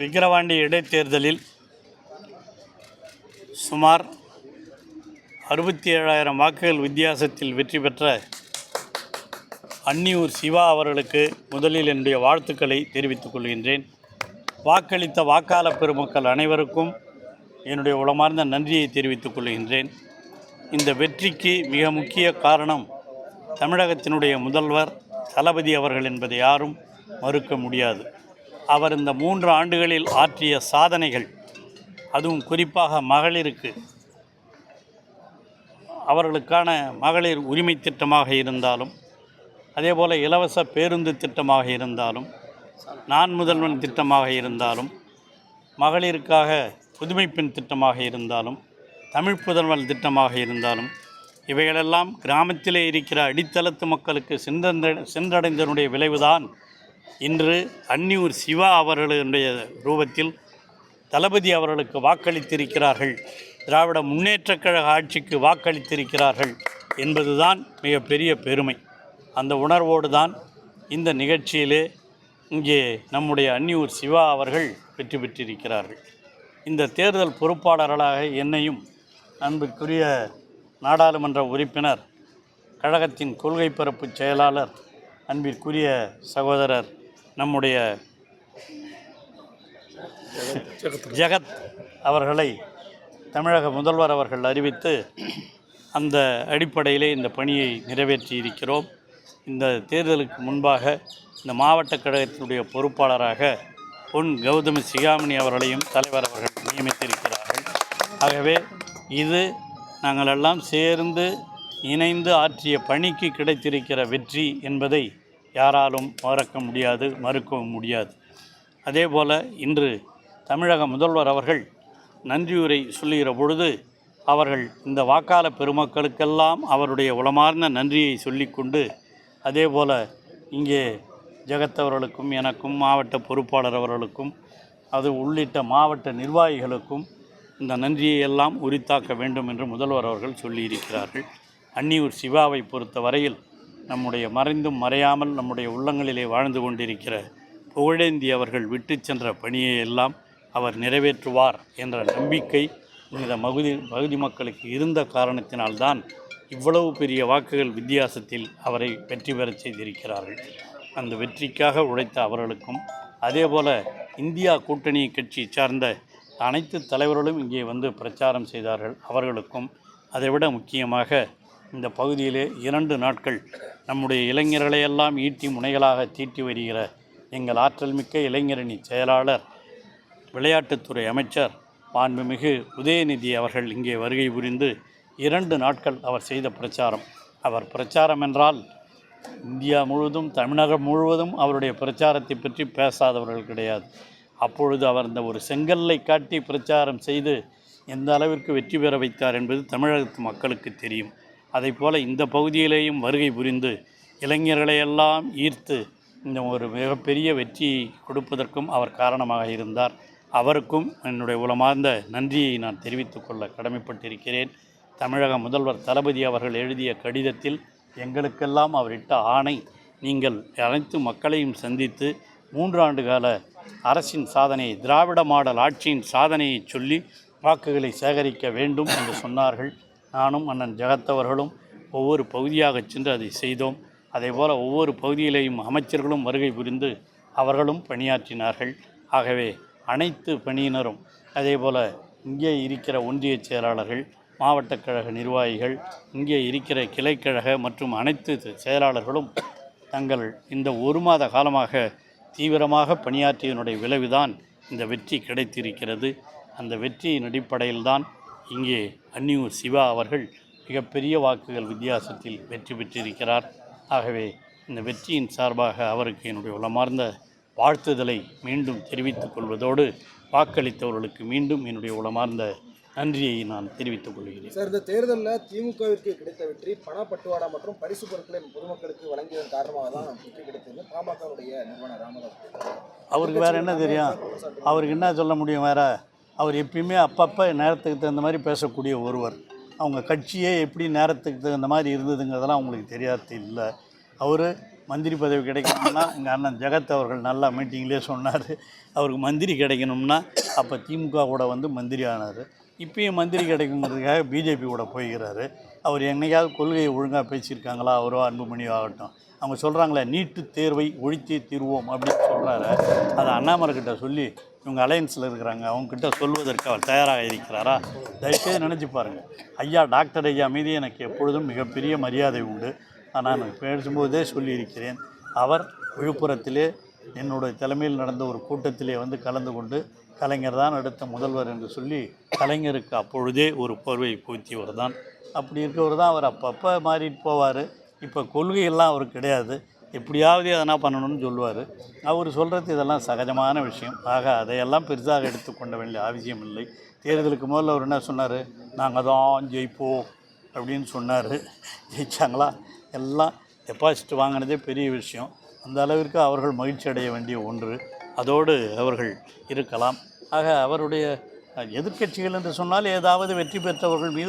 விக்கிரவாண்டி இடைத்தேர்தலில் சுமார் அறுபத்தி ஏழாயிரம் வாக்குகள் வித்தியாசத்தில் வெற்றி பெற்ற அன்னியூர் சிவா அவர்களுக்கு முதலில் என்னுடைய வாழ்த்துக்களை தெரிவித்துக் கொள்கின்றேன். வாக்களித்த வாக்காள பெருமக்கள் அனைவருக்கும் என்னுடைய உளமார்ந்த நன்றியை தெரிவித்துக் கொள்கின்றேன். இந்த வெற்றிக்கு மிக முக்கிய காரணம் தமிழகத்தினுடைய முதல்வர் தளபதி அவர்கள் என்பதை யாரும் மறுக்க முடியாது. அவர் இந்த மூன்று ஆண்டுகளில் ஆற்றிய சாதனைகள் அதுவும் குறிப்பாக மகளிருக்கு. அவர்களுக்கான மகளிர் உரிமை திட்டமாக இருந்தாலும் அதே போல் இலவச பேருந்து திட்டமாக இருந்தாலும் நான் முதல்வன் திட்டமாக இருந்தாலும் மகளிருக்காக புதுமைப்பெண் திட்டமாக இருந்தாலும் தமிழ் புதல்வன் திட்டமாக இருந்தாலும் இவைகளெல்லாம் கிராமத்திலே இருக்கிற அடித்தளத்து மக்களுக்கு சென்றந்த சென்றடைந்தனுடைய விளைவுதான் இன்று அன்னியூர் சிவா அவர்களுடைய ரூபத்தில் தளபதி அவர்களுக்கு வாக்களித்திருக்கிறார்கள். திராவிட முன்னேற்றக் கழக ஆட்சிக்கு வாக்களித்திருக்கிறார்கள் என்பதுதான் மிகப்பெரிய பெருமை. அந்த உணர்வோடு தான் இந்த நிகழ்ச்சியிலே இங்கே நம்முடைய அன்னியூர் சிவா அவர்கள் வெற்றி பெற்றிருக்கிறார்கள். இந்த தேர்தல் பொறுப்பாளர்களாக என்னையும் அன்புக்குரிய நாடாளுமன்ற உறுப்பினர் கழகத்தின் கொள்கை பரப்பு செயலாளர் அன்பிற்குரிய சகோதரர் நம்முடைய ஜெகத் அவர்களை தமிழக முதல்வர் அவர்கள் அறிவித்து அந்த அடிப்படையிலே இந்த பணியை நிறைவேற்றி இருக்கிறோம் இந்த தேர்தலுக்கு முன்பாக இந்த மாவட்ட கழகத்தினுடைய பொறுப்பாளராக பொன் கௌதமி சிகாமணி அவர்களையும் தலைவர் அவர்கள் நியமித்திருக்கிறார்கள். ஆகவே இது நாங்கள் எல்லாம் சேர்ந்து இணைந்து ஆற்றிய பணிக்கு கிடைத்திருக்கிற வெற்றி என்பதை யாராலும் மறக்க முடியாது மறுக்கவும் முடியாது. அதேபோல் இன்று தமிழக முதல்வர் அவர்கள் நன்றியுரை சொல்லுகிற பொழுது அவர்கள் இந்த வாக்காள பெருமக்களுக்கெல்லாம் அவருடைய உளமார்ந்த நன்றியை சொல்லிக்கொண்டு அதேபோல் இங்கே ஜெகத்தவர்களுக்கும் எனக்கும் மாவட்ட பொறுப்பாளர் அவர்களுக்கும் அது உள்ளிட்ட மாவட்ட நிர்வாகிகளுக்கும் இந்த நன்றியை எல்லாம் உரித்தாக்க வேண்டும் என்று முதல்வர் அவர்கள் சொல்லியிருக்கிறார்கள். அன்னியூர் சிவாவை பொறுத்த வரையில் நம்முடைய மறைந்தும் மறையாமல் நம்முடைய உள்ளங்களிலே வாழ்ந்து கொண்டிருக்கிற புகழேந்தி அவர்கள் விட்டு சென்ற பணியை எல்லாம் அவர் நிறைவேற்றுவார் என்ற நம்பிக்கை இந்த மகுதி பகுதி மக்களுக்கு இருந்த காரணத்தினால்தான் இவ்வளவு பெரிய வாக்குகள் வித்தியாசத்தில் அவரை வெற்றி பெறச் செய்திருக்கிறார்கள். அந்த வெற்றிக்காக உழைத்த அவர்களுக்கும் அதேபோல இந்தியா கூட்டணி கட்சி சார்ந்த அனைத்து தலைவர்களும் இங்கே வந்து பிரச்சாரம் செய்தார்கள். அவர்களுக்கும் அதைவிட முக்கியமாக இந்த பகுதியிலே இரண்டு நாட்கள் நம்முடைய இளைஞர்களையெல்லாம் ஈட்டி முனைகளாக தீட்டி வருகிற எங்கள் ஆற்றல் மிக்க இளைஞரணி செயலாளர் விளையாட்டுத்துறை அமைச்சர் மாண்புமிகு உதயநிதி அவர்கள் இங்கே வருகை புரிந்து இரண்டு நாட்கள் அவர் செய்த பிரச்சாரம். அவர் பிரச்சாரம் என்றால் இந்தியா முழுவதும் தமிழகம் முழுவதும் அவருடைய பிரச்சாரத்தை பற்றி பேசாதவர்கள் கிடையாது. அப்பொழுது அவர் இந்த ஒரு செங்கல்லை காட்டி பிரச்சாரம் செய்து எந்த அளவிற்கு வெற்றி பெற வைத்தார் என்பது தமிழகத்து மக்களுக்கு தெரியும். அதை போல இந்த பகுதியிலேயும் வருகை புரிந்து இளைஞர்களையெல்லாம் ஈர்த்து இந்த ஒரு மிகப்பெரிய வெற்றி கொடுப்பதற்கும் அவர் காரணமாக இருந்தார். அவருக்கும் என்னுடைய உளமார்ந்த நன்றியை நான் தெரிவித்துக் கொள்ள கடமைப்பட்டிருக்கிறேன். தமிழக முதல்வர் தளபதி அவர்கள் எழுதிய கடிதத்தில் எங்களுக்கெல்லாம் அவர் இட்ட ஆணை நீங்கள் அனைத்து மக்களையும் சந்தித்து மூன்றாண்டு கால அரசின் சாதனையை திராவிட மாடல் ஆட்சியின் சாதனையை சொல்லி வாக்குகளை சேகரிக்க வேண்டும் என்று சொன்னார்கள். நானும் அண்ணன் ஜெகத் அவர்களும் ஒவ்வொரு பகுதியாக சென்று அதை செய்தோம். அதேபோல் ஒவ்வொரு பகுதியிலேயும் அமைச்சர்களும் வருகை புரிந்து அவர்களும் பணியாற்றினார்கள். ஆகவே அனைத்து பணியினரும் அதேபோல் இங்கே இருக்கிற ஒன்றிய செயலாளர்கள் மாவட்ட கழக நிர்வாகிகள் இங்கே இருக்கிற கிளைக்கழக மற்றும் அனைத்து செயலாளர்களும் தங்கள் இந்த ஒரு மாத காலமாக தீவிரமாக பணியாற்றியதனுடைய விளைவுதான் இந்த வெற்றி கிடைத்திருக்கிறது. அந்த வெற்றியின் அடிப்படையில்தான் இங்கே அன்னியூர் சிவா அவர்கள் மிகப்பெரிய வாக்குகள் வித்தியாசத்தில் வெற்றி பெற்றிருக்கிறார். ஆகவே இந்த வெற்றியின் சார்பாக அவருக்கு என்னுடைய உளமார்ந்த வாழ்த்துதலை மீண்டும் தெரிவித்துக் கொள்வதோடு வாக்களித்தவர்களுக்கு மீண்டும் என்னுடைய உளமார்ந்த நன்றியை நான் தெரிவித்துக் கொள்கிறேன். சார் இந்த தேர்தலில் திமுகவிற்கு கிடைத்த வெற்றி பணப்பட்டுவாடா மற்றும் பரிசு பொருட்களை பொதுமக்களுக்கு வழங்கியதன் காரணமாக தான் வெற்றி கிடைத்தது. பாமகவுடைய நிறுவனர் ராமதாஸ். அவருக்கு வேறு என்ன தெரியும்? அவருக்கு என்ன சொல்ல முடியும் வேற? அவர் எப்பயுமே அப்பப்போ நேரத்துக்கு தகுந்த மாதிரி பேசக்கூடிய ஒருவர். அவங்க கட்சியே எப்படி நேரத்துக்கு தகுந்த மாதிரி இருந்ததுங்கிறதெல்லாம் அவங்களுக்கு தெரியாது இல்லை. அவர் மந்திரி பதவி கிடைக்கணும்னா எங்கள் அண்ணன் ஜெகத் அவர்கள் நல்லா மீட்டிங்லேயே சொன்னார். அவருக்கு மந்திரி கிடைக்கணும்னா அப்போ திமுக கூட வந்து மந்திரி ஆனார். இப்பயும் மந்திரி கிடைக்குங்கிறதுக்காக பிஜேபி கூட போய்கிறாரு. அவர் என்னைக்காவது கொள்கையை ஒழுங்காக பேசியிருக்காங்களா அவரோ அன்புமணியோ ஆகட்டும். அவங்க சொல்கிறாங்களே நீட்டு தேர்வை ஒழித்தே தீர்வோம் அப்படின்னு சொல்கிறாரு அதை அண்ணாமலை கிட்ட சொல்லி இவங்க அலையன்ஸில் இருக்கிறாங்க. அவங்கக்கிட்ட சொல்வதற்கு அவர் தயாராக இருக்கிறாரா? தயவுசெய்து நினச்சி பாருங்கள் ஐயா டாக்டர் ஐயா மீது எனக்கு எப்பொழுதும் மிகப்பெரிய மரியாதை உண்டு. நான் பேசும்போதே சொல்லியிருக்கிறேன். அவர் விழுப்புரத்திலே என்னுடைய தலைமையில் நடந்த ஒரு கூட்டத்திலே வந்து கலந்து கொண்டு கலைஞர் தான் அடுத்த முதல்வர் என்று சொல்லி கலைஞருக்கு அப்பொழுதே ஒரு போர்வை பூத்தியவர் தான். அப்படி இருக்கவர் தான் அவர். அப்பப்போ மாறிட்டு போவார். இப்போ கொள்கையெல்லாம் அவருக்கு கிடையாது. எப்படியாவது எதனா பண்ணணும்னு சொல்லுவார். அவர் சொல்கிறது இதெல்லாம் சகஜமான விஷயம். ஆக அதையெல்லாம் பெருசாக எடுத்துக்கொள்ள வேண்டிய அவசியம் இல்லை. தேர்தலுக்கு முதல்ல அவர் என்ன சொன்னார்? நாங்கள் தான் ஜெயிப்போம். அப்படின்னு சொன்னார். ஜெயிச்சாங்களா? எல்லாம் டெபாசிட் வாங்கினதே பெரிய விஷயம். அந்த அளவிற்கு அவர்கள் மகிழ்ச்சி அடைய வேண்டிய ஒன்று. அதோடு அவர்கள் இருக்கலாம். ஆக அவருடைய எதிர்க்கட்சிகள் என்று சொன்னால் ஏதாவது வெற்றி பெற்றவர்கள் மீது